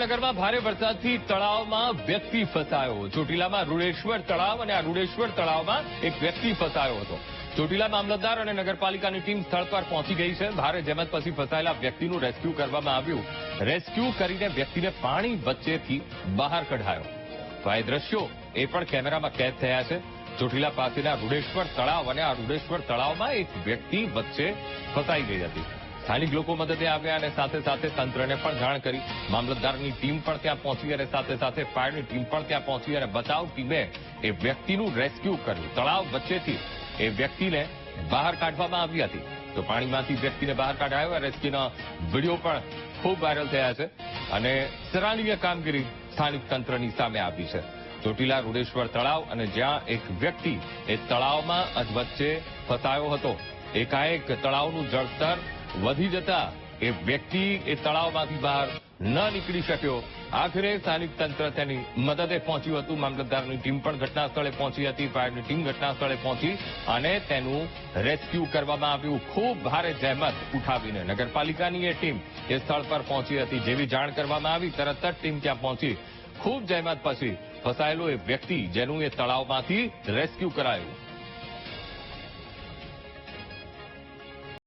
નગરમાં ભારે વરસાદથી તળાવમાં વ્યક્તિ ફસાયો. ચોટીલામાં રૂડેશ્વર તળાવ અને આ રૂડેશ્વર તળાવમાં એક વ્યક્તિ ફસાયો હતો. ચોટીલા મામલતદાર અને નગરપાલિકાની ટીમ સ્થળ પર પહોંચી ગઈ છે. ભારે જહેમત પછી ફસાયેલા વ્યક્તિનું રેસ્ક્યુ કરવામાં આવ્યું. રેસ્ક્યુ કરીને વ્યક્તિને પાણી વચ્ચેથી બહાર કઢાયો. તો આ દ્રશ્યો એ પણ કેમેરામાં કેદ થયા છે. ચોટીલા પાસેના રૂડેશ્વર તળાવ અને આ રૂડેશ્વર તળાવમાં એક વ્યક્તિ વચ્ચે ફસાઈ ગઈ હતી. સ્થાનિક લોકો મદદે આવ્યા અને સાથે સાથે તંત્રને પણ જાણ કરી. મામલતદારની ટીમ પણ ત્યાં પહોંચી અને સાથે સાથે ફાયરની ટીમ પણ ત્યાં પહોંચી અને બચાવ ટીમે એ વ્યક્તિનું રેસ્ક્યુ કર્યું. તળાવ વચ્ચેથી એ વ્યક્તિને બહાર કાઢવામાં આવી હતી. તો પાણીમાંથી વ્યક્તિને બહાર કાઢાયો રેસ્ક્યુના વીડિયો પણ ખૂબ વાયરલ થયા છે અને સરાહનીય કામગીરી સ્થાનિક તંત્રની સામે આવી છે. ચોટીલા રૂડેશ્વર તળાવ અને જ્યાં એક વ્યક્તિ એ તળાવમાં અધવચ્ચે વચ્ચે ફસાયો હતો. એકાએક તળાવનું જળસ્તર વધી જતા એ વ્યક્તિ એ તળાવમાંથી બહાર ન નીકળી શક્યો. આખરે સ્થાનિક તંત્ર તેની મદદે પહોંચ્યું હતું. મામલતદારની ટીમ પણ ઘટના પહોંચી હતી. ફાયરની ટીમ ઘટના પહોંચી અને તેનું રેસ્ક્યુ કરવામાં આવ્યું. ખૂબ ભારે જહેમત ઉઠાવીને નગરપાલિકાની એ ટીમ એ સ્થળ પર પહોંચી હતી જેવી જાણ કરવામાં આવી. તરત જ ટીમ ત્યાં પહોંચી. ખૂબ જહેમત પછી ફસાયેલો એ વ્યક્તિ જેનું એ તળાવમાંથી રેસ્ક્યુ કરાયું.